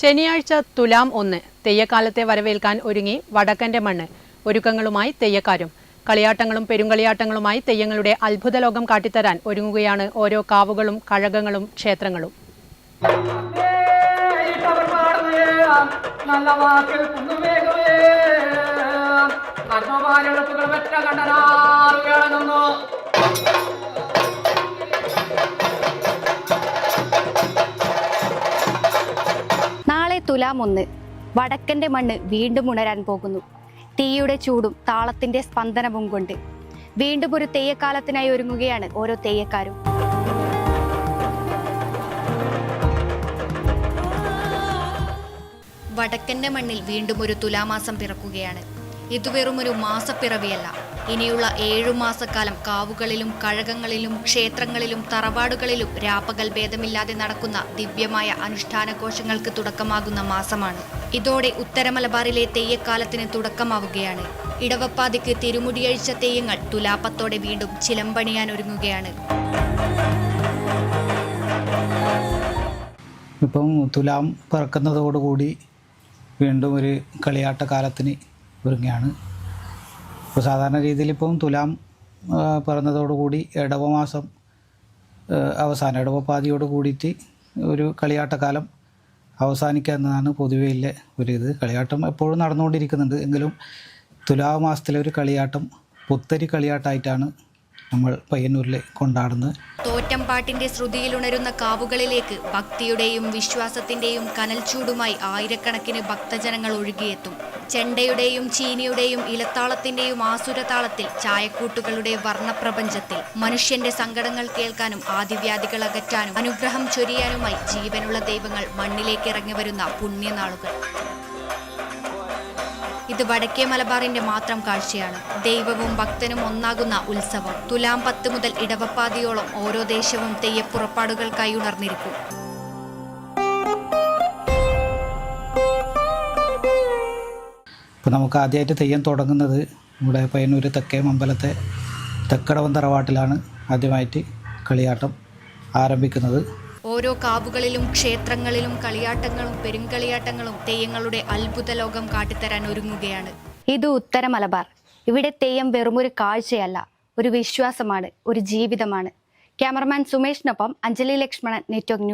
ശനിയാഴ്ച തുലാം ഒന്ന് തെയ്യക്കാലത്തെ വരവേൽക്കാൻ ഒരുങ്ങി വടക്കന്റെ മണ്ണ്. ഒരുക്കങ്ങളുമായി തെയ്യക്കാരും കളിയാട്ടങ്ങളും പെരുങ്കളിയാട്ടങ്ങളുമായി തെയ്യങ്ങളുടെ അത്ഭുത ലോകം കാട്ടിത്തരാൻ ഒരുങ്ങുകയാണ് ഓരോ കാവുകളും കഴകങ്ങളും ക്ഷേത്രങ്ങളും. നല്ല നാളെ തുലാം ഒന്ന് വടക്കന്റെ മണ്ണ് വീണ്ടും ഉണരാൻ പോകുന്നു. തീയുടെ ചൂടും താളത്തിന്റെ സ്പന്ദനവും കൊണ്ട് വീണ്ടും ഒരു തെയ്യക്കാലത്തിനായി ഒരുങ്ങുകയാണ് ഓരോ തെയ്യക്കാരും വടക്കന്റെ മണ്ണിൽ വീണ്ടും ഒരു തുലാമാസം പിറക്കുകയാണ്. ഇത് വെറും ഒരു മാസപ്പിറവിയല്ല. ഇനിയുള്ള ഏഴു മാസക്കാലം കാവുകളിലും കഴകങ്ങളിലും ക്ഷേത്രങ്ങളിലും തറവാടുകളിലും രാപ്പകൽ ഭേദമില്ലാതെ നടക്കുന്ന ദിവ്യമായ അനുഷ്ഠാനഘോഷങ്ങൾക്ക് തുടക്കമാകുന്ന മാസമാണ്. ഇതോടെ ഉത്തരമലബാറിലെ തെയ്യക്കാലത്തിന് തുടക്കമാവുകയാണ്. ഇടവപ്പാതിക്ക് തിരുമുടിയഴിച്ച തെയ്യങ്ങൾ തുലാപ്പത്തോടെ വീണ്ടും ചിലമ്പണിയാൻ ഒരുങ്ങുകയാണ്. ഇപ്പം തുലാം പിറക്കുന്നതോടുകൂടി വീണ്ടും ഒരു കളിയാട്ട കാലത്തിന് ഒരുങ്ങുകയാണ് ഇപ്പോൾ സാധാരണ രീതിയിൽ ഇപ്പം തുലാം പറഞ്ഞതോടുകൂടി ഇടവമാസം അവസാനം ഇടവപ്പാതിയോട് കൂടിയിട്ട് ഒരു കളിയാട്ടക്കാലം അവസാനിക്കുക എന്നതാണ് പൊതുവെയുള്ള ഒരു ഇത്. കളിയാട്ടം എപ്പോഴും നടന്നുകൊണ്ടിരിക്കുന്നുണ്ട്. എങ്കിലും തുലാവ് മാസത്തിലെ ഒരു കളിയാട്ടം പുത്തരി കളിയാട്ടമായിട്ടാണ് നമ്മൾ പയ്യന്നൂരിൽ കൊണ്ടാടുന്നത്. തോറ്റംപാട്ടിന്റെ ശ്രുതിയിലുണരുന്ന കാവുകളിലേക്ക് ഭക്തിയുടെയും വിശ്വാസത്തിന്റെയും കനൽച്ചൂടുമായി ആയിരക്കണക്കിന് ഭക്തജനങ്ങൾ ഒഴുകിയെത്തും. ചെണ്ടയുടെയും ചീനിയുടെയും ഇലത്താളത്തിന്റെയും ആസുരതാളത്തിൽ ചായക്കൂട്ടുകളുടെ വർണപ്രപഞ്ചത്തിൽ മനുഷ്യന്റെ സങ്കടങ്ങൾ കേൾക്കാനും ആദിവ്യാധികൾ അകറ്റാനും അനുഗ്രഹം ചൊരിയാനുമായി ജീവനുള്ള ദൈവങ്ങൾ മണ്ണിലേക്ക് ഇറങ്ങി വരുന്ന പുണ്യനാളുകൾ. ഇത് വടക്കേ മലബാറിന്റെ മാത്രം കാഴ്ചയാണ്. ദൈവവും ഭക്തനും ഒന്നാകുന്ന ഉത്സവം. തുലാം പത്ത് മുതൽ ഇടവപ്പാതിയോളം ഓരോ ദേശവും തെയ്യപ്പുറപ്പാടുകൾക്കായി ഉണർന്നിരിക്കും. ഇപ്പോൾ നമുക്ക് ആദ്യമായിട്ട് തെയ്യം തുടങ്ങുന്നത് ഇവിടെ പയ്യന്നൂർ തെക്കേ അമ്പലത്തെ തെക്കടവൻ തറവാട്ടിലാണ് ആദ്യമായിട്ട് കളിയാട്ടം ആരംഭിക്കുന്നത്. ഓരോ കാവുകളിലും ക്ഷേത്രങ്ങളിലും കളിയാട്ടങ്ങളും പെരുങ്കളിയാട്ടങ്ങളും തെയ്യങ്ങളുടെ അത്ഭുത ലോകം കാട്ടിത്തരാൻ ഒരുങ്ങുകയാണ്. ഇത് ഉത്തര മലബാർ. ഇവിടെ തെയ്യം വെറുമൊരു കാഴ്ചയല്ല ഒരു വിശ്വാസമാണ് ഒരു ജീവിതമാണ്. ക്യാമറമാൻ സുമേഷിനൊപ്പം അഞ്ജലി ലക്ഷ്മണൻ നെറ്റ്വർക്ക് ന്യൂസ്.